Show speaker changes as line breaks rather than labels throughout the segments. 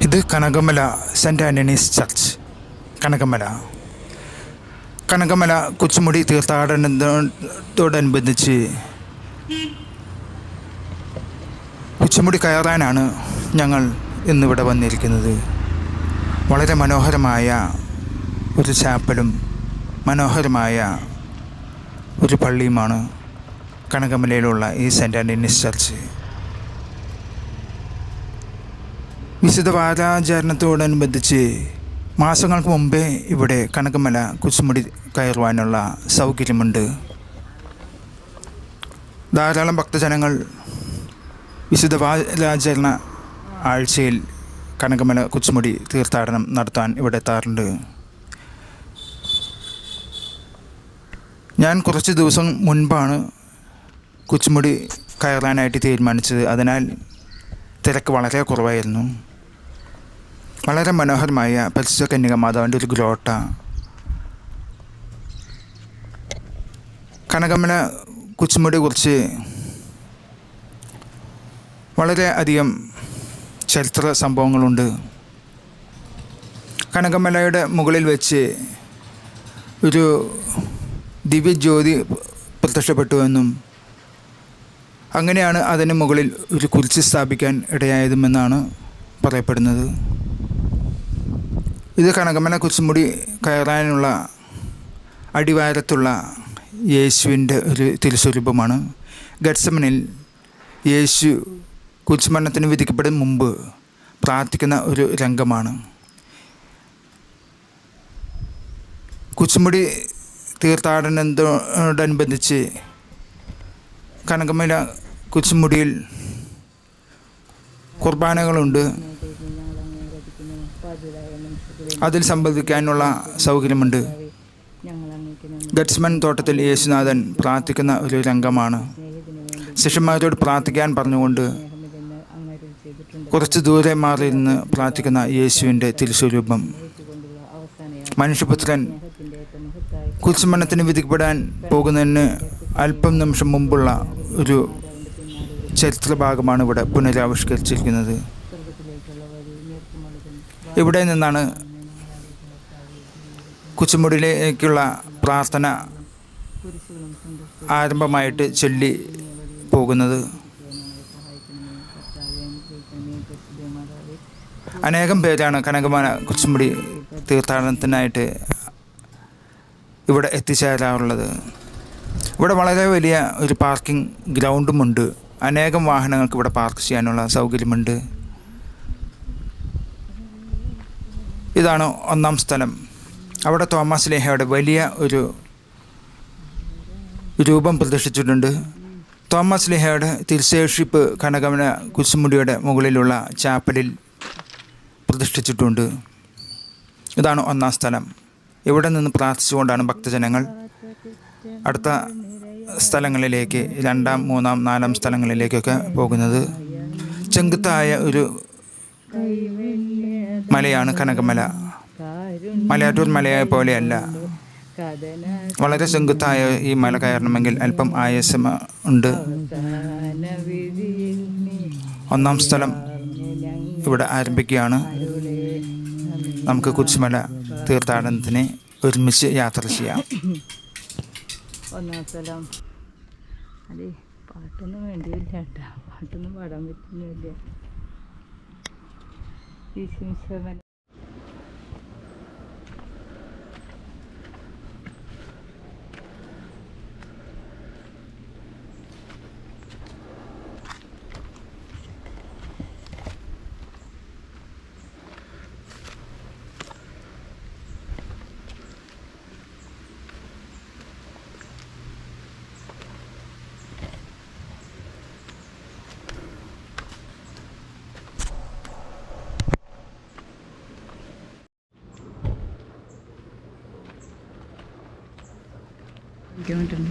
ഇത് Kanakamala saint Antony's church. Kanakamala. Kanakamala Kochumudi തീർത്ഥാടനത്തോടനുബന്ധിച്ച് Kochumudi കയറാനാണ് ഞങ്ങൾ ഇന്നിവിടെ വന്നിരിക്കുന്നത്. വളരെ മനോഹരമായ ഒരു ചാപ്പലും മനോഹരമായ ഒരു പള്ളിയുമാണ് കനകമലയിലുള്ള ഈ സെന്റ് ആന്റണീസ് ചർച്ച്. വിശുദ്ധ വാരാചരണത്തോടനുബന്ധിച്ച് മാസങ്ങൾക്ക് മുമ്പേ ഇവിടെ കനകമല കുച്ചുമുടി കയറുവാനുള്ള സൗകര്യമുണ്ട്. ധാരാളം ഭക്തജനങ്ങൾ വിശുദ്ധ വാരാചരണ ആഴ്ചയിൽ കനകമല കുച്ചുമുടി തീർത്ഥാടനം നടത്താൻ ഇവിടെ എത്താറുണ്ട്. ഞാൻ കുറച്ച് ദിവസം മുൻപാണ് കുച്ചുമുടി കയറാനായിട്ട് തീരുമാനിച്ചത്. അതിനാൽ തിരക്ക് വളരെ കുറവായിരുന്നു. വളരെ മനോഹരമായ പരിശുദ്ധ കന്യക മാതാവിന്റെ ഒരു ഗ്രോട്ട. കനകമ്മന കുച്ചുമുടിയെ കുറിച്ച് വളരെ അധികം ചരിത്ര സംഭവങ്ങളുണ്ട്. കനകമലയുടെ മുകളിൽ വെച്ച് ഒരു ദിവ്യജ്യോതി പ്രത്യക്ഷപ്പെട്ടുവെന്നും അങ്ങനെയാണ് അതിന് മുകളിൽ ഒരു കുരിശ് സ്ഥാപിക്കാൻ ഇടയായതുമെന്നാണ് പറയപ്പെടുന്നത്. ഇത് കനകമന കുരിശുമുടി കയറാനുള്ള അടിവാരത്തുള്ള യേശുവിന്റെ ഒരു തിരുസ്വരൂപമാണ്. ഗഡ്സമനിൽ യേശു കുരിശുമരണത്തിന് വിധിക്കപ്പെടും മുമ്പ് പ്രാർത്ഥിക്കുന്ന ഒരു രംഗമാണ്. കുച്ചുമുടി തീർത്ഥാടനത്തോടനുബന്ധിച്ച് കനകമല കുച്ചുമുടിയിൽ കുർബാനകളുണ്ട്. അതിൽ സംബന്ധിക്കാനുള്ള സൗകര്യമുണ്ട്. ഗഡ്സ്മൻ തോട്ടത്തിൽ യേശുനാഥൻ പ്രാർത്ഥിക്കുന്ന ഒരു രംഗമാണ്. ശിഷ്യന്മാരോട് പ്രാർത്ഥിക്കാൻ പറഞ്ഞുകൊണ്ട് കുറച്ച് ദൂരെ മാറി നിന്ന് പ്രാർത്ഥിക്കുന്ന യേശുവിന്റെ തിരുസ്വരൂപം. മനുഷ്യപുത്രൻ കുരിശുമരണത്തിന് വിധിക്കപ്പെടാൻ പോകുന്നതിന് അല്പം നിമിഷം മുമ്പുള്ള ഒരു ചരിത്ര ഭാഗമാണ് ഇവിടെ പുനരാവിഷ്കരിച്ചിരിക്കുന്നത്. ഇവിടെ നിന്നാണ് കുച്ചുമുടിയിലേക്കുള്ള പ്രാർത്ഥന ആരംഭമായിട്ട് ചൊല്ലി പോകുന്നത്. അനേകം പേരാണ് കനകമാന കുച്ചുമുടി തീർത്ഥാടനത്തിനായിട്ട് ഇവിടെ എത്തിച്ചേരാറുള്ളത്. ഇവിടെ വളരെ വലിയ ഒരു പാർക്കിംഗ് ഗ്രൗണ്ടുമുണ്ട്. അനേകം വാഹനങ്ങൾക്ക് ഇവിടെ പാർക്ക് ചെയ്യാനുള്ള സൗകര്യമുണ്ട്. ഇതാണ് ഒന്നാം സ്ഥലം. അവിടെ തോമസ് ലേഹയുടെ വലിയ ഒരു രൂപം പ്രദർശിച്ചിട്ടുണ്ട്. തോമസ് ലേഹയുടെ തിരുശേഷിപ്പ് കനകമന കുസുമുടിയുടെ മുകളിലുള്ള ചാപ്പലിൽ പ്രതിഷ്ഠിച്ചിട്ടുണ്ട് ഇതാണ് ഒന്നാം സ്ഥലം. ഇവിടെ നിന്ന് പ്രാർത്ഥിച്ചുകൊണ്ടാണ് ഭക്തജനങ്ങൾ അടുത്ത സ്ഥലങ്ങളിലേക്ക് രണ്ടാം മൂന്നാം നാലാം സ്ഥലങ്ങളിലേക്കൊക്കെ പോകുന്നത്. ചെങ്കുത്തായ ഒരു മലയാണ് കനകമല. മലയാറ്റൂർ മലയായ പോലെയല്ല. വളരെ ചെങ്കുത്തായ ഈ മല കയറണമെങ്കിൽ അല്പം ആയസമ ഉണ്ട്. ഒന്നാം സ്ഥലം ഇവിടെ ആരംഭിക്കുകയാണ്. നമുക്ക് കുച്ചുമല തീർത്ഥാടനത്തിന് ഒരുമിച്ച് യാത്ര ചെയ്യാം.
ഒന്നാം സ്ഥലം. അതെ പാട്ടൊന്നും വേണ്ടിയില്ല കേട്ടോ. പാട്ടൊന്നും പാടാൻ പറ്റുന്നില്ല. ഈശ്വരൻ ണ്ട്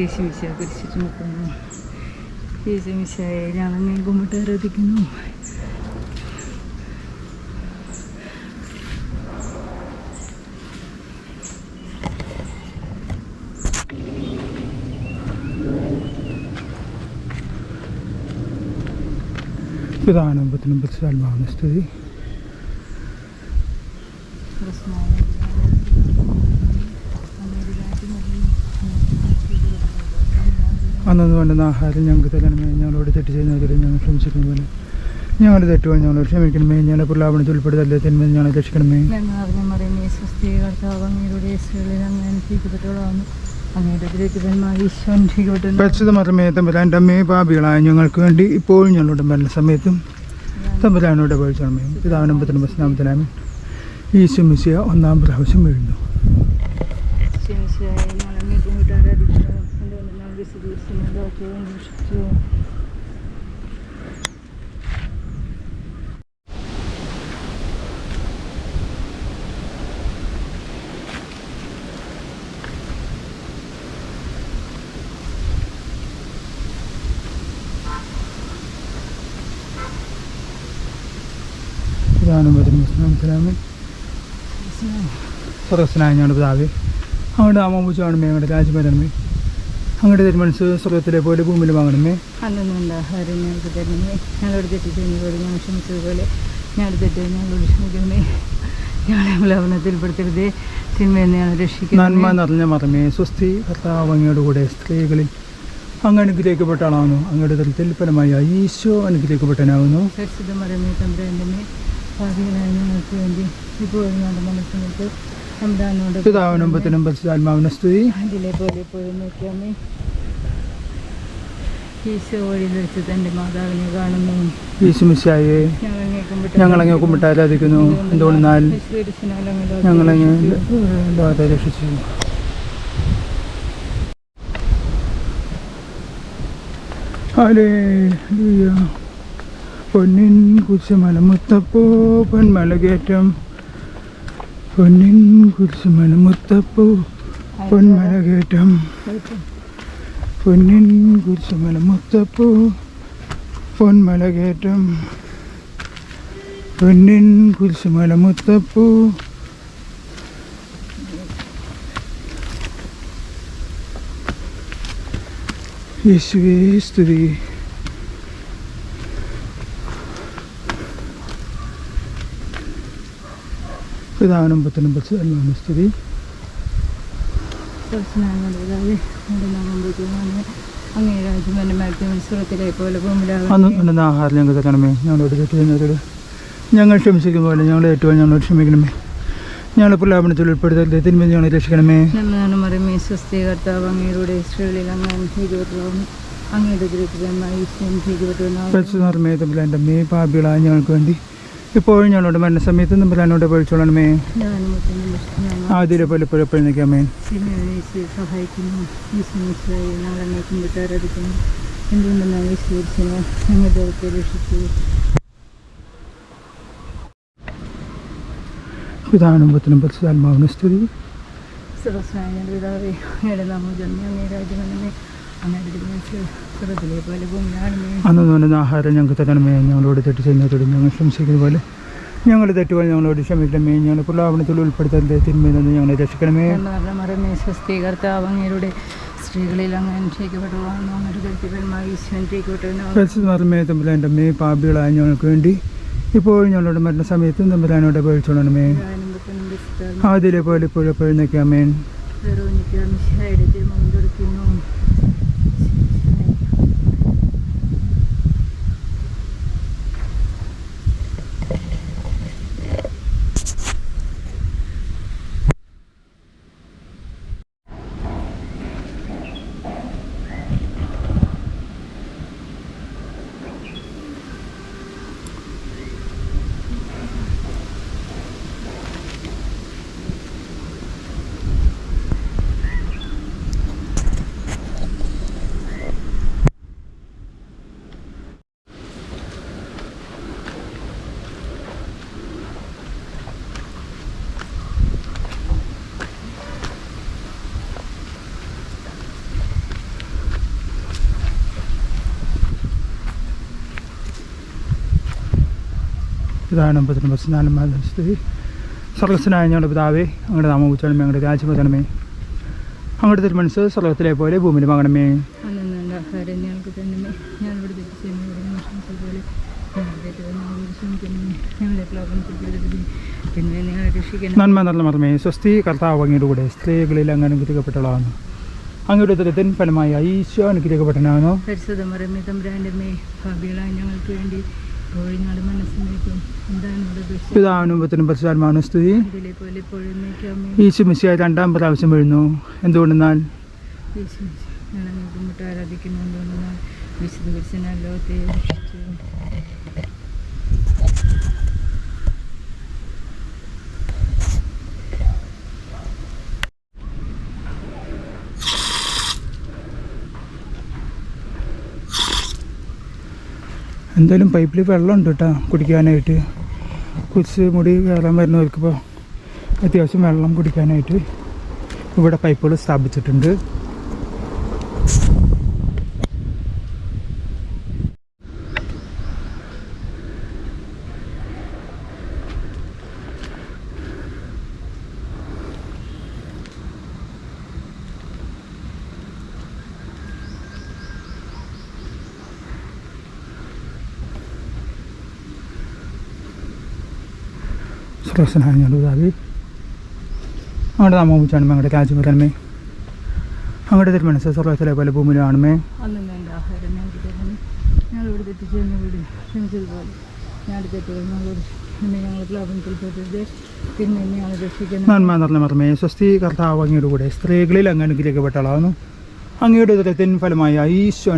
യേശുമിശ കുരിശിട്ട് നിൽക്കുന്നു യേശുമിശയെ ഞങ്ങളങ്ങനെ കുമ്പിട്ട് ആരാധിക്കുന്നു.
പിതാനും പുത്രനും പുത്രാത്മാവിന് സ്തുതി.
പ്രശ്നമായ
അന്നു വേണ്ടുന്ന ആഹാരം ഞങ്ങൾക്ക് തരണമേ ഞങ്ങളോട് തെറ്റ് ചെയ്യുന്നവരെ ഞങ്ങൾ ക്ഷമിച്ചിരിക്കുന്നു പോലെ ഞങ്ങളുടെ തെറ്റുകൾ ഞങ്ങളോട് ക്ഷമിക്കണമേ ഞങ്ങളെ പുല്ലാവണത്തിൽ ഉൾപ്പെടുത്തല്ലേ? തിന്മ ഞങ്ങളെ രക്ഷിക്കണമേ പരിശുദ്ധ മതമേ തമ്പുരാന്റെ അമ്മയെ പാപികളായ ഞങ്ങൾക്ക് വേണ്ടി ഇപ്പോഴും ഞങ്ങളുടെ മരണ സമയത്തും തമ്പുരാനോട് പഴിച്ചണമേ പിതാവിനും പത്തിനും ഈശോ മിശിയ ഒന്നാം പ്രാവശ്യം വീഴുന്നു
ശനിശായ ഞങ്ങളെ കൂട്ടാരാധിക്കുന്നു എന്റെ നാം വിശദീകരിച്ചു അന്വേഷിച്ചു
പിതാവിനും പത്തിനും പസ്നാമത്തിനാമേ സ്വർഗസ്നായ ഞങ്ങളുടെ അമ്മ നാമപൂജാണമേ അങ്ങോട്ട് രാജ്യമരണമേ അങ്ങോട്ട് തിരുമനസ് സ്വർഗത്തിലെ പോലെ ഭൂമിയിൽ വാങ്ങണമേ.
അന്നുണ്ട് ആഹാരം ഞങ്ങൾക്ക് തരണമേ ഞങ്ങളോട് തെറ്റ് ചെയ്യുന്നതോട് ഞങ്ങൾ ക്ഷമിച്ചതുപോലെ ഞങ്ങളുടെ തെറ്റ് ഞങ്ങളോട് ക്ഷമിക്കണമേ ഞങ്ങളെ
നന്മ നിറഞ്ഞ മറമേ സ്വസ്തി ഭർത്താവ് സ്ത്രീകളിൽ അങ്ങ് അനുഗ്രഹിക്കപ്പെട്ട ആളാകുന്നു അങ്ങയുടെ തലത്തിൽ ഫലമായ ഈശോ അനുഗ്രഹിക്കപ്പെട്ടനാകുന്നു
ഇപ്പോൾ ഞങ്ങൾക്ക് വേണ്ടി ഞങ്ങളുടെ
പിതാവിനും പത്തിനും പരിശുദ്ധാത്മാവിനും സ്തുതി.
അതിലെ പോലെ എപ്പോഴും നോക്കിയാമേ ഈശോ വഴി വെച്ച് തന്റെ മാതാവിനെ കാണുന്നു.
ഈശുമിശായെ
ഞങ്ങളങ്ങേ കുമ്പിട്ട്
ഞങ്ങളങ്ങ് കുമ്പിട്ട് ആരാധിക്കുന്നു. എന്തുകൊണ്ടെന്നാൽ ഞങ്ങളങ്ങ്
രക്ഷിച്ചു.
ലോകത്തെ രക്ഷിച്ചു. ഹല്ലേലൂയ. പൊന്നിൻ കുശമല മുത്തപ്പോ പൊന്മല കയറ്റം പൊന്നിൻ കുരിശുമല മുത്തപ്പോ പൊന്മല കയറ്റം പൊന്നിൻ കുരിശുമല മുത്തപ്പോ പൊന്മല കയറ്റം പൊന്നിൻ കുരിശുമല മുത്തപ്പൂ. യേശുവേ സ്തുതി പിതാവിനും പുത്രനും പരിശുദ്ധാത്മാവിനും സ്തുതി
സ്വർഗസ്നാങ്ങളുടെ പിതാവേ, അങ്ങയുടെ നാമം പൂജിതമാകണമേ. അങ്ങേ രാജ്യം പുത്തനും മരത്തിൽ എല്ലാം പോലെ
അന്ന്
ഭൂമിയിലാകണമേ.
ഉണ്ടെന്ന ആഹാരം ഞങ്ങൾക്ക് തരണമേ. ഞങ്ങളോട് തെറ്റ് ചെയ്യുന്നവരോട് ഞങ്ങൾ ക്ഷമിച്ചിരിക്കുന്ന പോലെ ഞങ്ങൾ ഏറ്റവും ഞങ്ങളോട് ക്ഷമിക്കണമേ. ഞങ്ങളെ പ്രലാപനത്തിൽ ഉൾപ്പെടുത്തരുത് തിന്മ ഞങ്ങളെ രക്ഷിക്കണമേ.
നന്മ മറിയമേ സ്വസ്തി കർത്താവ് അങ്ങയുടെ സ്ത്രീകളിൽ ദുരിതമായി
മേ പാപികളായ ഞങ്ങൾക്ക് വേണ്ടി ഇപ്പോഴും ഞാനോട് മരണ സമയത്ത് പഴിച്ചോളണമേ
മുത്തനും വിഷ്ണുവും
ആദ്യം പോലെ എപ്പോഴും നിൽക്കാമേ.
സിനിമയെ സഹായിക്കുന്നു. എന്തുകൊണ്ടെന്നാൽ വിശ്വസിച്ചിന് ഞങ്ങൾ ദൈവത്തെ രക്ഷിച്ചു.
പുത്രനും പരിശുദ്ധാത്മാവിനും സ്തുതി.
സർവസ്നായ പിതാവേ അങ്ങയുടെ നാമം ജന്മ അങ്ങേ രാജ്യമേ അങ്ങയുടെ തിരുമനസ് സ്വർഗത്തിലെ പോലെ ഭൂമിയാണമേ
അന്ന് തോന്നുന്ന ആഹാരം ഞങ്ങൾക്ക് തരണമേ. ഞങ്ങളോട് തെറ്റ് ചെയ്യുന്നതോട് ഞങ്ങൾ ക്ഷമിച്ചിരിക്കുന്ന പോലെ. ഞങ്ങൾ തെറ്റുകൾ ഞങ്ങളോട് ക്ഷമിക്കണമേ. ഞങ്ങൾ പുലാവണത്തിൽ ഉൾപ്പെടുത്താതെ തിന്മയിൽ നിന്ന് ഞങ്ങളെ രക്ഷിക്കണമേ.
മറമേ അങ്ങയുടെ സ്ത്രീകളിൽ
തമ്പുരാന്റെ മേ പാപികളായ ഞങ്ങൾക്ക് വേണ്ടി ഇപ്പോൾ ഞങ്ങളുടെ മരണസമയത്തും തമ്പുരാനോട് അപേക്ഷിച്ചോളണമേ ആദ്യയിലെ പോലെ ഇപ്പോഴും എപ്പോഴും നിൽക്കാമേൻ
മിശായുടെ തിരുമണം കൊടുക്കുന്നു
പിതാവിനും പുത്രനും സ്തുതി സ്വർഗസ്വനായ ഞങ്ങളുടെ പിതാവേ അങ്ങയുടെ നാമം ഉച്ചണമേ ഞങ്ങളുടെ രാജ്യം വരണമേ അങ്ങയുടെ തിരുമനസ് സ്വർഗത്തിലെ പോലെ ഭൂമിയിൽ
രക്ഷിക്കണം.
നന്മ നല്ല മർമ്മേ സ്വസ്തി കർത്താവ് അങ്ങയുടെ കൂടെ സ്ത്രീകളിൽ അങ്ങ് അനുഗ്രഹിക്കപ്പെട്ടവളാണ്. അങ്ങയുടെ ഉദരത്തിൻ ഫലമായി ഈശോ അനുഗ്രഹിക്കപ്പെട്ടനാണോ
പരിശുദ്ധമറമേ തമ്പുരാന്റെ മേ ഭാവികളായ ഞങ്ങൾക്ക് വേണ്ടി
പിതാവിനും പരിശുദ്ധാത്മാവിനും സ്തുതി. ഈശു മിശിയായി രണ്ടാം പ്രാവശ്യം വരുന്നു. എന്തുകൊണ്ടെന്നാൽ?
ആരാധിക്കുന്നു ആരാധിക്കുന്നുണ്ടെന്നാൽ വിശുദ്ധ ലോകത്തെ രക്ഷിച്ചു
എന്തായാലും പൈപ്പിൽ വെള്ളമുണ്ട് കേട്ടോ കുടിക്കാനായിട്ട്. കുച്ച് മുടി കയറാൻ വരുന്നവർക്കിപ്പോൾ അത്യാവശ്യം വെള്ളം കുടിക്കാനായിട്ട് ഇവിടെ പൈപ്പുകൾ സ്ഥാപിച്ചിട്ടുണ്ട് സർവസ്വനായ ഞങ്ങളുടെ പിതാവേ അങ്ങയുടെ നാമം വിളിച്ചാണ് അങ്ങയുടെ രാജ്യം തന്മേ അങ്ങയുടെ തിരുമനസ് സർവത്തിലെ പോലെ ഭൂമിയിലാണമേ
അന്ന് വേണ്ട ആഹാരം ഞങ്ങൾക്ക് തരണമേ ഞങ്ങളോട് തെറ്റ് ചെയ്യുന്നവരോട് ക്ഷമിച്ചതുപോലെ ഞങ്ങളുടെ തെറ്റുകൾ ഞങ്ങളോട് എന്നെ ഞങ്ങൾ അങ്ങോട്ട് പെട്ടത് പിന്നെ പോലെ രക്ഷിക്കണം
നന്മ നിറഞ്ഞ മർമ്മേ സ്വസ്തി കർത്താവ് അങ്ങയുടെ കൂടെ സ്ത്രീകളിൽ അങ്ങ് അനുഗ്രഹിക്കപ്പെട്ടളാവുന്നു അങ്ങയുടെ ഉദരത്തിൻ ഫലമായ ഈശോ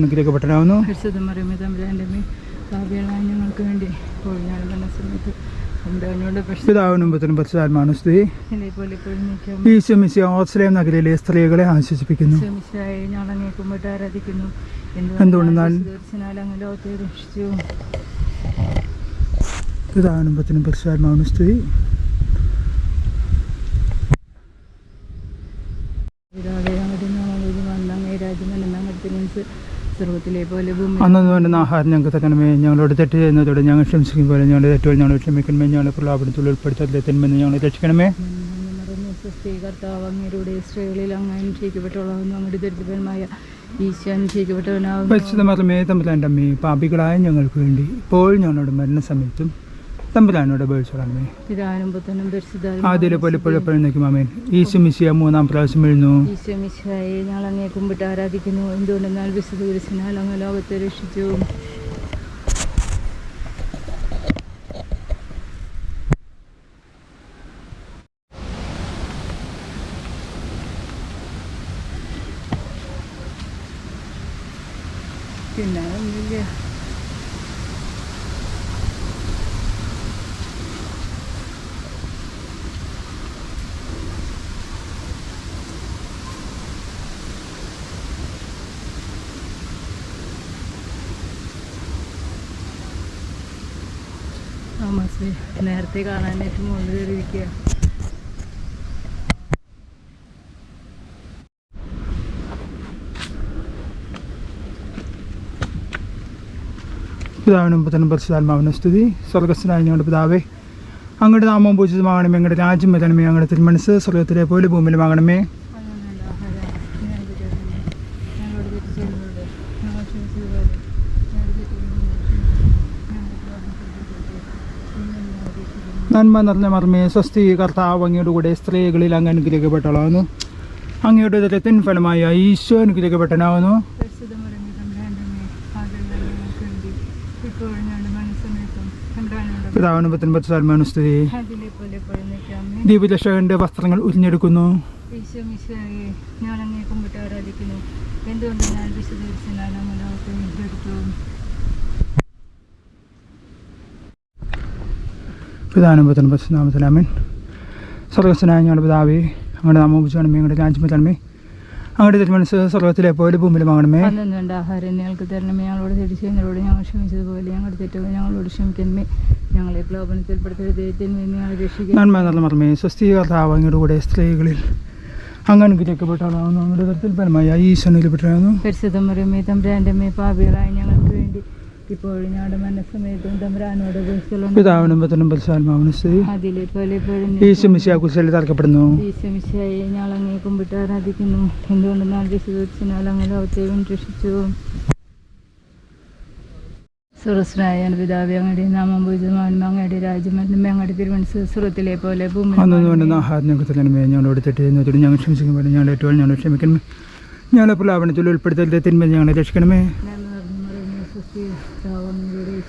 ഭാവികളായ ഞങ്ങൾക്ക് വേണ്ടി ഞാൻ വന്ന സമയത്ത് തമ്പുരാനോട് പ്രശ്നം.
പിതാവിനും പുത്രനും പരിശുദ്ധാത്മാവിനും സ്തുതി.
പോലെ
ഈശോ മിശിയ ഓസ്ലേം നഗരയിലെ സ്ത്രീകളെ ആശ്വസിപ്പിക്കുന്നു എന്തുകൊണ്ടെന്നാൽ
ദർശനാൽ അങ്ങ് ലോകത്തെ രക്ഷിച്ചു?
പിതാവിനും പുത്രനും പരിശുദ്ധാത്മാവിനും സ്തുതി.
പിതാവേ അങ്ങോട്ട് വന്ന അങ്ങേ രാജ്യം അങ്ങോട്ട് മീൻസ് സർവത്തിലെ പോലെ ഭൂമി
അന്നു വേണ്ടുന്ന ആഹാരം ഞങ്ങൾക്ക് തരണമേ. ഞങ്ങളോട് തെറ്റ് ചെയ്യുന്നതോടെ ഞങ്ങൾ ക്ഷമിക്കും പോലെ ഞങ്ങളുടെ തെറ്റുകൾ ഞങ്ങൾ ക്ഷമിക്കണമേ. ഞങ്ങളെ പ്രലാപനത്തിൽ ഉൾപ്പെടുത്താതെ തിന്മെന്ന് ഞങ്ങളെ രക്ഷിക്കണമേ.
കർത്താവ് അങ്ങയുടെ സ്ത്രീകളിൽ അങ്ങ് അങ്ങയുടെ ഈശോ
പരിശുദ്ധ അമ്മേ പാപികളായ ഞങ്ങൾക്ക് വേണ്ടി ഇപ്പോൾ ഞങ്ങളുടെ മരണസമയത്തും തമ്പുരാനോട് ആദ്യം അമേൻ ഈശോ മിശിയ മൂന്നാം പ്രാവശ്യം എഴുന്നു
ഈശോ ഞങ്ങൾ അങ്ങേ കുമ്പിട്ട് ആരാധിക്കുന്നു. എന്തുകൊണ്ടെന്നാൽ വിശുദ്ധ കുരിശിനാൽ അങ്ങ് ലോകത്തെ രക്ഷിച്ചു. നേരത്തെ കാണാനായിട്ട് മുകളിൽ കയറിയിരിക്കുക
പിതാവിനും പുത്രനും പരിശുദ്ധാത്മാവിനും സ്തുതി. സ്വർഗസ്ഥനായ ഞങ്ങളുടെ പിതാവേ അങ്ങയുടെ നാമം പൂജിതമാകണമേ ഞങ്ങളുടെ രാജ്യം വരണമേ അങ്ങോട്ട് തിരുമനസ് സ്വർഗത്തിലെ പോലെ ഭൂമിയിലുമാകണമേ
അങ്ങനെയുള്ള ആഹാരം ഞങ്ങൾക്ക് തരണമേ. ഞങ്ങളോട് തെറ്റ് ചെയ്യുന്നവരോട് ഞങ്ങൾ ക്ഷമിച്ചതുപോലെ ഞങ്ങളുടെ തെറ്റുകൾ ഞങ്ങളോട് ക്ഷമിക്കണമേ. ഞങ്ങളുടെ പ്രലോഭനത്തിൽ ഉൾപ്പെടുത്തരുതേ.
നന്മ നിറഞ്ഞ മർമ്മേ സ്വസ്തി കർത്താവ് അങ്ങയുടെ കൂടെ സ്ത്രീകളിൽ അങ്ങ് അനുഗ്രഹിക്കപ്പെട്ടളാവുന്നു അങ്ങയുടെ ഉദരത്തിൻ ഫലമായ ഈശോ അനുഗ്രഹിക്കപ്പെട്ടനാവുന്നു പിതാവിനും
അതിലെ പോലെ
ദീപരക്ഷകന്റെ വസ്ത്രങ്ങൾ ഉരിഞ്ഞെടുക്കുന്നു.
ഞാൻ
പിതാവിനും പുത്രനും പരിശുദ്ധാമത്തലാമൻ സ്വർഗസ്വനായ ഞങ്ങളുടെ പിതാവേ അങ്ങയുടെ നാമം പൂജിക്കണമേ അങ്ങോട്ട് രാജ്യമേ അങ്ങോട്ട് തിരുമനസ് സ്വർഗത്തിലെ പോലെ ഭൂമിയിലുമാകണമേ
അന്നു വേണ്ട ആഹാരം ഞങ്ങൾക്ക് തരണമേ. ഞങ്ങളോട് തിരിച്ചു ഞങ്ങളോട് ഞങ്ങൾ ക്ഷമിച്ചതുപോലെ ഞങ്ങളുടെ തെറ്റുകൾ ഞങ്ങളോട് ക്ഷമിക്കണമേ. ഞങ്ങളെ പ്രലോഭനത്തിൽപ്പെടുത്തരുത്
നന്മ നല്ല മർമ്മേ സ്വസ്തി കർത്താവ് അങ്ങയുടെ കൂടെ സ്ത്രീകളിൽ അങ്ങ് അനുഗ്രഹിക്കപ്പെട്ടാളാവുന്നു അങ്ങയുടെ ഉദരത്തിൽ ഫലമായ ഈശോ അനുഗ്രഹിക്കപ്പെട്ടാകുന്നു
പരിശുദ്ധമറിയമേ തമ്പ്രാന്റെ പാപികളായ വേണ്ടി ഇപ്പോഴും ഞങ്ങളുടെ തമ്പുരാനോട്
പിതാവിനും
അതിലെ പോലെ എപ്പോഴും
ഈശോ മിശിയ കുശലിൽ തറക്കപ്പെടുന്നു.
ഈശ്വമിശായെ ഞങ്ങൾ അങ്ങേ കുമ്പിട്ട് ആരാധിക്കുന്നു. എന്തുകൊണ്ടെന്നാൽ വിശുദ്ധിനാൽ അങ്ങ് ലോകത്തെയും രക്ഷിച്ചു സുറസ്നായ പിതാവി അങ്ങയുടെ നാമം പൂജിതമാനും അങ്ങയുടെ രാജ്യം അങ്ങയുടെ തിരുവനന്തപുരം സുറത്തിലെ പോലെ ഭൂമി
ആഹാരം ഞങ്ങൾക്ക് ഞങ്ങളോട് ഞങ്ങൾ ക്ഷമിക്കുമ്പോൾ ഞങ്ങളുടെ ഏറ്റവും ഞങ്ങൾ ക്ഷമിക്കണമേ ഞങ്ങളെ പ്രലാപനത്തിൽ ഉൾപ്പെടുത്തൽ തിന്മ ഞങ്ങളെ രക്ഷിക്കണമേ.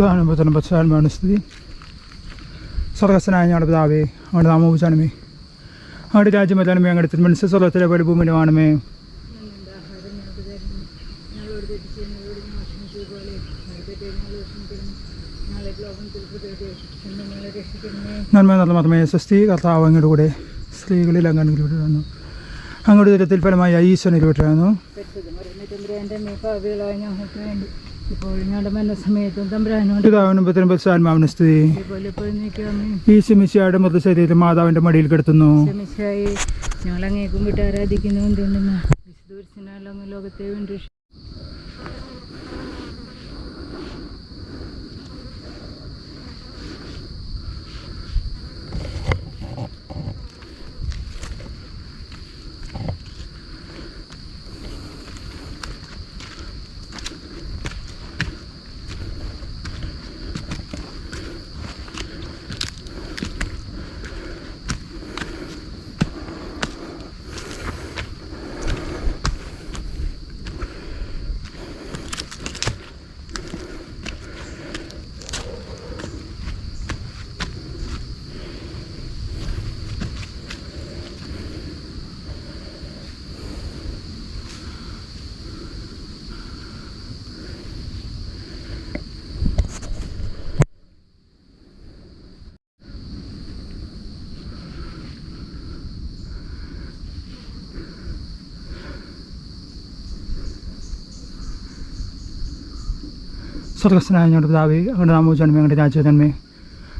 തെറ്റ് പശ്ചാത്തലമാണ് സ്ഥിതി ക്ഷമിച്ചതുപോലെ ഞങ്ങളുടെ തെറ്റുകൾ ഞങ്ങളോട് ക്ഷമിക്കണം. ഞങ്ങളെ പ്രലോഭനത്തിൽ പെടുത്തരുതേ. എന്ന് സ്വർഗത്തിലെ പരിഭൂമിനുമാണമേ
നന്മ നല്ല മാത്രമേ സ്വസ്തി കർത്താവ് അങ്ങയുടെ കൂടെ സ്ത്രീകളിൽ അങ്ങനെ വിട്ടിരുന്നു അങ്ങോട്ട് തരത്തിൽ ഫലമായി ഈശ്വരനിൽ വിട്ടുന്നു പിതാവിനും പുത്രനും സ്തുതി. ഈ ശിമിശിയുടെ മൃതശരീരം മാതാവിന്റെ മടിയിൽ കിടത്തുന്നു.
ഞങ്ങൾ അങ്ങേക്കും വിട്ട് ആരാധിക്കുന്നു. ലോകത്തെ വേണ്ടി
സ്വർഗസ്നായ ഞങ്ങളുടെ പിതാവേ അങ്ങയുടെ നാമോചാണമേ അങ്ങയുടെ രാജ്യതന്മേ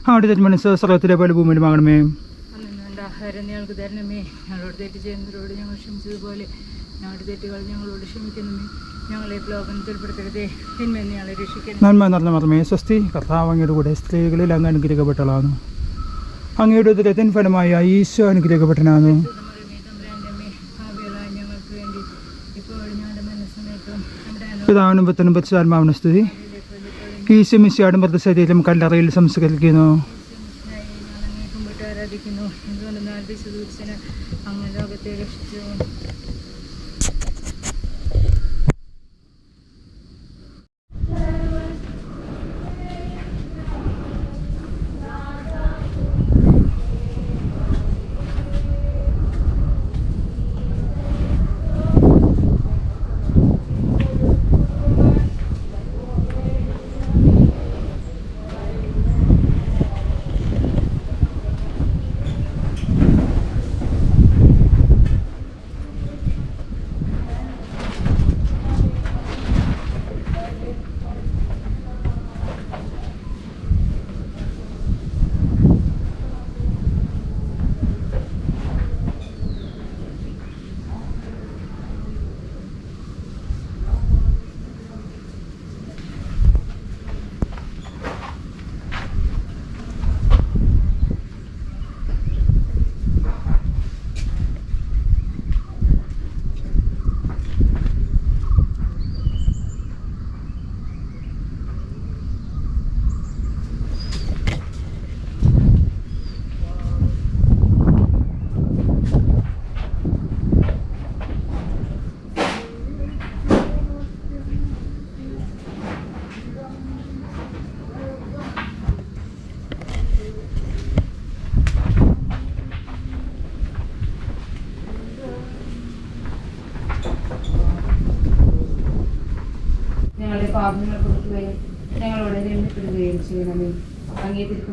അങ്ങയുടെ തിരുമനസ് സ്വർഗത്തിലെ പോലെ ഭൂമിയിലുമാകണമേ
അന്ന് വേണ്ട ആഹാരം ഞങ്ങൾക്ക് തരണമേ. ഞങ്ങളോട് തെറ്റ് ചെയ്യുന്നവരോട് ഞങ്ങൾ ക്ഷമിച്ചതുപോലെ ഞങ്ങളുടെ തെറ്റുകൾ ഞങ്ങളോട് ക്ഷമിക്കണമേ. ഞങ്ങളെ പ്രലോഭനത്തിൽ പെടുത്തരുതേ തിന്മേന്ന് ഞങ്ങളെ രക്ഷിക്കണം
നന്മ നടന്ന മാത്രമേ സ്വസ്തി കർത്താവ് അങ്ങയുടെ കൂടെ സ്ത്രീകളിൽ അങ്ങ് അനുഗ്രഹിക്കപ്പെട്ടളാണ് അങ്ങയുടെ ഉദരത്തിൻ ഫലമായ ഈശോ അനുഗ്രഹിക്കപ്പെട്ടനാണ്
ഞങ്ങളുടെ
പിതാവിനും പുത്തനും പശ്ചാത്മാവിനും സ്തുതി. ഈശോ മിശിയാടും മൃതശരീരം കല്ലറയിൽ സംസ്കരിക്കുന്നു.
ഞങ്ങൾ അങ്ങേ കുമ്പിട്ട് ആരാധിക്കുന്നു. എന്തുകൊണ്ടെന്നാൽ വിശുദ്ധ അങ്ങ് ലോകത്തെ രക്ഷിച്ചു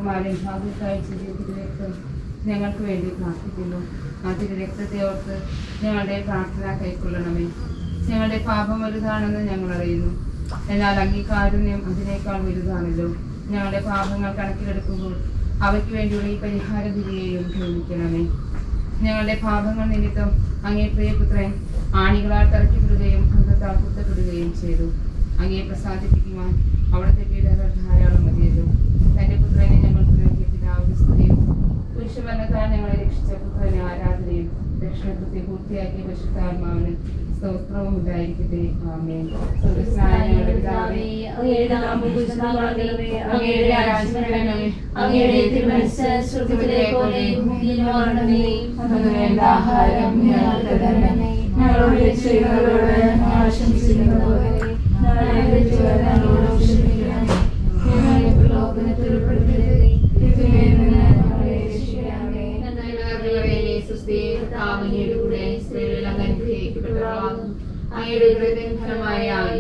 ഭാഗ്യക്കാഴ്ച തിരുരക്തം ഞങ്ങൾക്ക് വേണ്ടി പ്രാർത്ഥിക്കുന്നു. ആ തിരുരക്തത്തെ ഓർത്ത് ഞങ്ങളുടെ പ്രാർത്ഥന കൈക്കൊള്ളണമേ. ഞങ്ങളുടെ പാപം വലുതാണെന്ന് ഞങ്ങൾ അറിയുന്നു. എന്നാൽ അംഗീകാരുണ്യം അതിനേക്കാൾ വലുതാണല്ലോ. ഞങ്ങളുടെ പാപങ്ങൾ കണക്കിലെടുക്കുമ്പോൾ അവയ്ക്ക് വേണ്ടിയുള്ള ഈ പരിഹാര ബലിയെയും ക്ഷമിക്കണമേ ഞങ്ങളുടെ പാപങ്ങൾ നിമിത്തം അങ്ങേ പ്രിയപുത്രൻ ആണികളാൽ തറക്കിപ്പെടുകയും അംഗത്താൽ കുത്തപ്പെടുകയും ചെയ്തു. അങ്ങേ പ്രസാദിപ്പിക്കുവാൻ അവിടുത്തെ പീഡകൾ ധാരാളം മതിയല്ലോ തന്റെ പുത്രനെ ഞങ്ങൾക്ക് നൽകിയ പിതാവിന്റെ സ്തുതിയും പുരുഷമരണത്താൽ ഞങ്ങളെ രക്ഷിച്ച പുത്രനെ ആരാധനയും രക്ഷണകൃത്യം പൂർത്തിയാക്കിയ പരിശുദ്ധാത്മാവിന് സ്തോത്രവും ഉണ്ടായിരിക്കട്ടെ. ആമേ
അങ്ങയുടെ നാമം പൂജിതമാകണമേ അങ്ങയുടെ രാജ്യം വരണമേ അങ്ങയുടെ തിരുമനസ് സ്വർഗത്തിലെ പോലെ ഭൂമിയിലുമാകണമേ
അന്നു വേണ്ട ആഹാരം ഞങ്ങൾക്ക് തരണമേ
ഞങ്ങളോട് ആമേൻ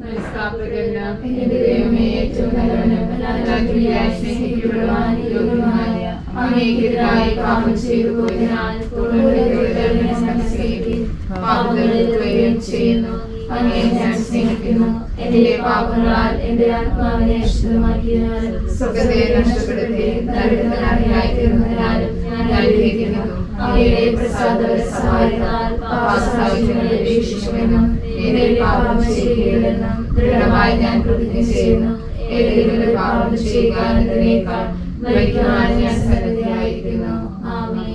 മനസ്താപകരണം എന്റെ ദൈവമേ ഏറ്റവും നല്ലവനും സ്നേഹിക്കപ്പെടുവാൻ യോഗ്യമായ അങ്ങേക്കെതിരായി പാപം ചെയ്തു പോയതിനാൽ പാപങ്ങളിലും ചെയ്യുന്നു. അങ്ങേ ഞാൻ സ്നേഹിക്കുന്നു.
എന്റെ പാപങ്ങളാൽ എന്റെ ആത്മാവിനെ അശുദ്ധമാക്കിയതിനാൽ
സുഖത്തെ നഷ്ടപ്പെടുത്തി നരകത്തിനായി തീർന്നതിനാലും ഞാൻ ആഗ്രഹിക്കുന്നു
അങ്ങയുടെ പ്രസാദ സഹായത്താൽ പാപസാഹിത്യങ്ങളെ രക്ഷിക്കുമെന്നും എന്റെ പാപം ചെയ്യുകയില്ലെന്നും ദൃഢമായി ഞാൻ പ്രതിജ്ഞ ചെയ്യുന്നു. ഏതെങ്കിലും പാപം ചെയ്യുക എന്നതിനേക്കാൾ മരിക്കുവാൻ ഞാൻ സന്നദ്ധയായിരിക്കുന്നു. ആമേ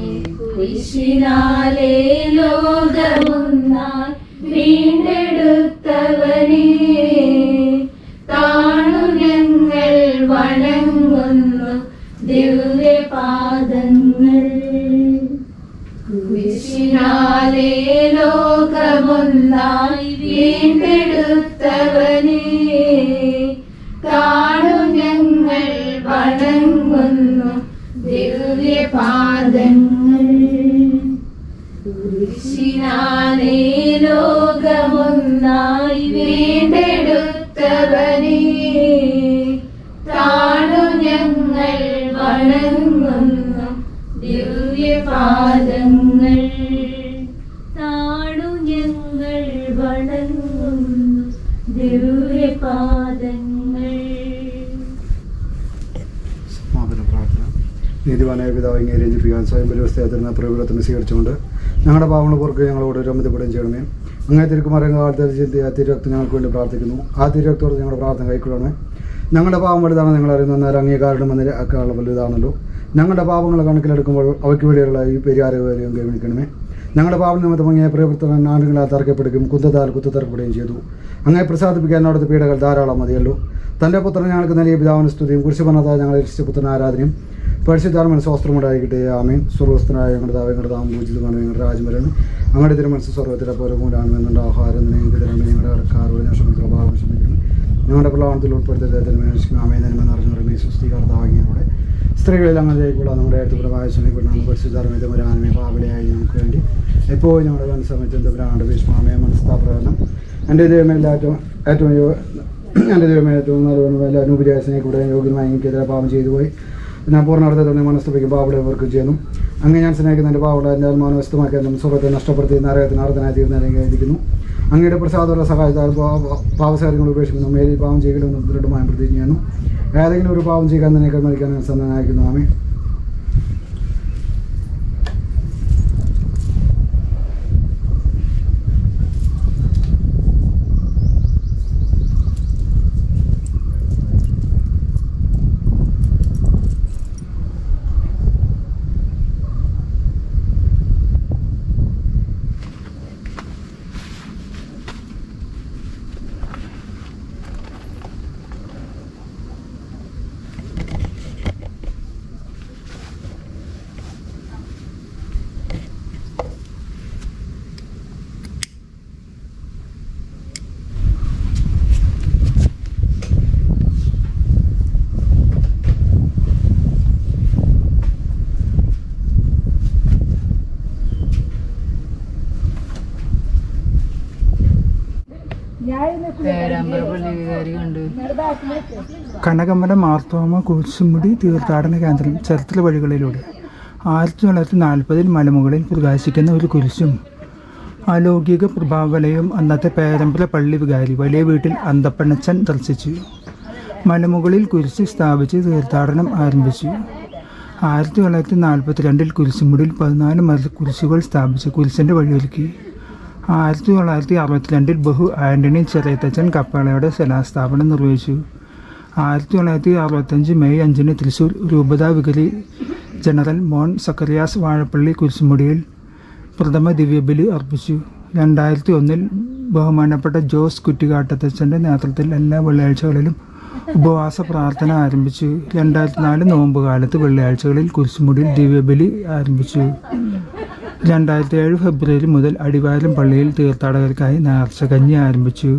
ലോകമൊന്നായി വീണ്ടെടുത്തവനേ താണു ഞങ്ങൾ വണങ്ങുന്നു ദിവ്യപാദങ്ങൾ. കുരിശിനാലേ ലോകമൊന്നായി വീണ്ടെടുത്തവനേ താണു ഞങ്ങൾ വണങ്ങുന്നു ദിവ്യപാദങ്ങൾ.
പിതാവ് ഇങ്ങനെ രഞ്ജിപ്പിക്കാൻ സ്വയം പരിവസ്ഥയായിരുന്ന പ്രവൃത്തനം സ്വീകരിച്ചുകൊണ്ട് ഞങ്ങളുടെ പാവങ്ങൾ പുറക്ക് ഞങ്ങളോട് രമ്യതപ്പെടുകയും ചെയ്യണമേ. അങ്ങനെ ചിന്തി ആ തിരുരക്തം ഞങ്ങൾക്ക് വേണ്ടി പ്രാർത്ഥിക്കുന്നു. ആ തിരുരക്തോട് ഞങ്ങളുടെ പ്രാർത്ഥന കൈക്കൊള്ളണമേ ഞങ്ങളുടെ പാവം വലുതാണ് നിങ്ങൾ അറിയുന്ന എന്നാൽ അംഗീകാരം എന്ന അക്കാളുടെ വലുതാണല്ലോ ഞങ്ങളുടെ പാപങ്ങൾ കണക്കിലെടുക്കുമ്പോൾ അവയ്ക്ക് വേണ്ടിയുള്ള ഈ പെരിയാരവരെയും ഗവനിക്കണമേ ഞങ്ങളുടെ പാപം നിമിത്തം അങ്ങേ പ്രവർത്തനം നാടുകളാൽ തറക്കപ്പെടുകയും കുന്തത്താൽ കുത്തത്തറക്കപ്പെടുകയും ചെയ്തു. അങ്ങേ പ്രസാദിപ്പിക്കാൻ അവിടുത്തെ പീഡകൾ ധാരാളം മതിയല്ലോ. തന്റെ പുത്രൻ ഞങ്ങൾക്ക് നൽകിയ പിതാവിന് സ്തുതിയും കുരിശുപണത്താൽ ഞങ്ങളെ രക്ഷിച്ച പുത്രൻ ആരാധനയും പരിശുദ്ധാത്മന സ്വസ്ത്രമുണ്ടായിരിക്കട്ടെ ആമീൻ. സ്വർവസ്ഥനായ ഞങ്ങളുടെ താവ് ഞങ്ങളുടെ താമം പൂജിതമാണ് ഞങ്ങളുടെ രാജ്മരണം അങ്ങനെ ഇതിന് തിരുമനസ് സ്വർവത്തിലെ പോലെ മൂലാണെന്നുണ്ട് ആഹാരം ഞങ്ങൾക്ക് ഞങ്ങളുടെ കടക്കാരോട് ഞാൻ ശ്രമിക്കുന്ന ഭാഗം ശ്രമിക്കുന്നു ഞങ്ങളുടെ പ്രലാപനത്തിൽ ഉൾപ്പെടുത്തിയ ആമേ നന്മ നിറഞ്ഞു പറയുന്ന സുസ്ഥീകർത്താവാങ്ങിയതോടെ സ്ത്രീകളിൽ അങ്ങനെ ആയിക്കൊള്ളാം നമ്മുടെ ഏറ്റവും പ്രഭായ ശ്രമിക്കുന്ന പരിശുദ്ധാത്മത്തെ വരാനമേ പാവലയായി നമുക്ക് വേണ്ടി. എപ്പോഴും ഞങ്ങളുടെ മനസ്സമയത്ത് എന്തൊരാണ്ട് ഭീഷ്മാമയ മനസ്സിലാപ്രകരണം എന്റെ ദൈവമേ ഏറ്റവും ഏറ്റവും എന്റെ ദൈവമേ ഏറ്റവും നല്ലവണ്ണം എല്ലാ അനുപരിയായ കൂടെ യോഗ്യമായി എനിക്കെതിരെ പാപം ചെയ്തു പോയി. ഞാൻ പൂർണാർത്ഥത്തോടെ മനസ്തപ്പിക്കും പാവളെ അവർക്ക് ചെയ്യുന്നു. അങ്ങ് ഞാൻ സ്നേഹിക്കുന്ന എന്റെ പാവള എന്റെ ആത്മാവിനെ വ്യക്തമാക്കി എന്റെ സുഖത്തെ നഷ്ടപ്പെടുത്തി നരകത്തിന് അർത്ഥനായി തീർന്നിരിക്കുന്നു അങ്ങയുടെ പ്രസാദമുള്ള സഹായത്താൽ പാവസാരങ്ങൾ ഉപേക്ഷിക്കുന്നു. മേലിൽ പാവം ചെയ്യണമെന്ന് ദൃഢമായും പ്രതിജ്ഞ ചെയ്യുന്നു ഏതെങ്കിലും ഒരു പാവം ചെയ്യാൻ തന്നെ മരിക്കാൻ സന്നദ്ധനായിരിക്കുന്നു ആമേ
കനകമല മാർത്തോമ കുരിശുമുടി തീർത്ഥാടന കേന്ദ്രം ചരിത്ര വഴികളിലൂടെ ആയിരത്തി തൊള്ളായിരത്തി നാൽപ്പതിൽ മലമുകളിൽ പ്രകാശിക്കുന്ന ഒരു കുരിശും അലൗകിക പ്രഭാവലയും അന്നത്തെ പേരമ്പല പള്ളി വികാരി വലിയ വീട്ടിൽ അന്തപ്പണച്ചൻ ദർശിച്ചു. മലമുകളിൽ കുരിശ് സ്ഥാപിച്ച് തീർത്ഥാടനം ആരംഭിച്ചു. ആയിരത്തി തൊള്ളായിരത്തി നാൽപ്പത്തി രണ്ടിൽ കുരിശുമുടിയിൽ പതിനാല് മതിൽ കുരിശുകൾ സ്ഥാപിച്ച് കുരിശിന്റെ വഴിയൊരുക്കി. ആയിരത്തി തൊള്ളായിരത്തി അറുപത്തിരണ്ടിൽ ബഹു ആന്റണി ചെറിയത്തച്ഛൻ കപ്പാളയുടെ ശിലാസ്ഥാപനം നിർവഹിച്ചു. ആയിരത്തി തൊള്ളായിരത്തി അറുപത്തഞ്ച് മെയ് അഞ്ചിന് തൃശൂർ രൂപതാ വികരി ജനറൽ മോൻ സക്കറിയാസ് വാഴപ്പള്ളി കുരിശുമുടിയിൽ പ്രഥമ ദിവ്യബലി അർപ്പിച്ചു. രണ്ടായിരത്തി ഒന്നിൽ ബഹുമാനപ്പെട്ട ജോസ് കുറ്റിക്കാട്ടത്തച്ഛന്റെ നേതൃത്വത്തിൽ എല്ലാ വെള്ളിയാഴ്ചകളിലും ഉപവാസ പ്രാർത്ഥന ആരംഭിച്ചു. രണ്ടായിരത്തി നാല് നോമ്പ് കാലത്ത് വെള്ളിയാഴ്ചകളിൽ കുരിശുമുടിയിൽ ദിവ്യബലി ആരംഭിച്ചു. രണ്ടായിരത്തി ഏഴ് ഫെബ്രുവരി മുതൽ അടിവാരം പള്ളിയിൽ തീർത്ഥാടകർക്കായി നേർച്ച കഞ്ഞി ആരംഭിച്ചു.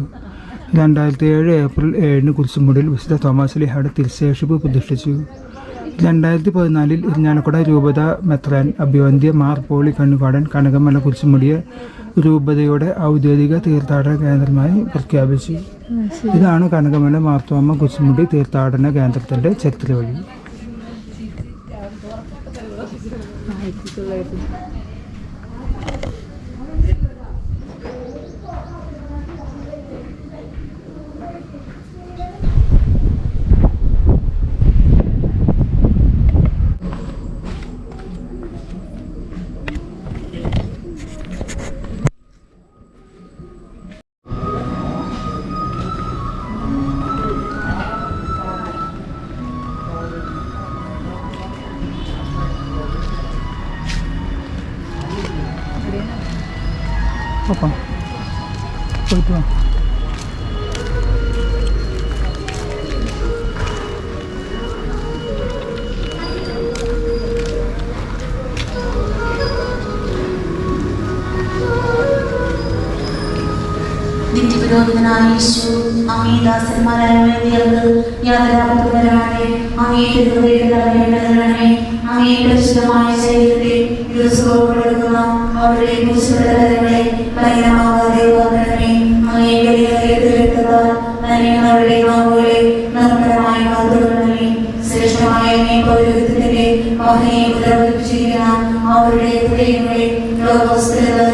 രണ്ടായിരത്തി ഏഴ് ഏപ്രിൽ ഏഴിന് കുരിശുമുടിയിൽ വിശുദ്ധ തോമസ് ലിഹയുടെ തിരുശേഷിപ്പ് പ്രതിഷ്ഠിച്ചു. രണ്ടായിരത്തി പതിനാലിൽ ഇരിഞ്ഞാലക്കുട രൂപത മെത്രാൻ അഭിവന്ധ്യ മാർ പോളി കണ്ണുകാടൻ കനകമല കുരിശുമുടിയെ രൂപതയുടെ ഔദ്യോഗിക തീർത്ഥാടന കേന്ദ്രമായി പ്രഖ്യാപിച്ചു. ഇതാണ് കനകമല മാർത്തോമ കുരിശുമുടി തീർത്ഥാടന കേന്ദ്രത്തിന്റെ ചരിത്ര വഴി
യേശു. അങ്ങേ ദാസന്മാരായ വൈദികർക്ക് യാതൊരാപത്തും വരാതെ അങ്ങേ തിരുഹൃദയത്തിൽ നിറവേണ്ടതരണമേ അങ്ങേ പരിശുദ്ധമായ ശരീരത്തെ ദിവസങ്ങളോടെടുക്കുന്ന അവരുടെ കുശലതകളെ കഠിനമാകാതെ ഓർക്കണമേ അങ്ങേ വലിയ നന്മയുടെ നാവുകളെ നിർമ്മലമായി കാത്തുകൊള്ളണമേ ശ്രേഷ്ഠമായ പൗരത്വത്തിന്റെ മഹനയെ ഉപദ്രവിച്ചിരിക്കുന്ന അവരുടെ ഹൃദയങ്ങളെ ലോകസ്ഥിരതയും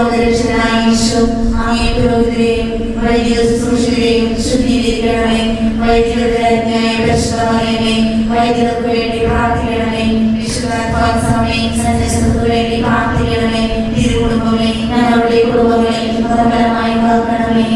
ലോകരക്ഷകനായ ഈശോ അങ്ങേ പുരോഹിതരെയും വൈദിക ശുശ്രൂഷകരെയും ശുദ്ധീകരിക്കണമേ. വൈദികരുടെ ന്യായ പരിശുദ്ധമറിയമേ വൈദികർക്ക് വേണ്ടി പ്രാർത്ഥിക്കണമേ. വിശുദ്ധ സമയം സന്യസങ്ങൾക്ക് വേണ്ടി പ്രാർത്ഥിക്കണമേ. തിരുകുടുംബങ്ങളെ ഞങ്ങളുടെ കുടുംബങ്ങളെ മതപരമായി കാക്കണമേ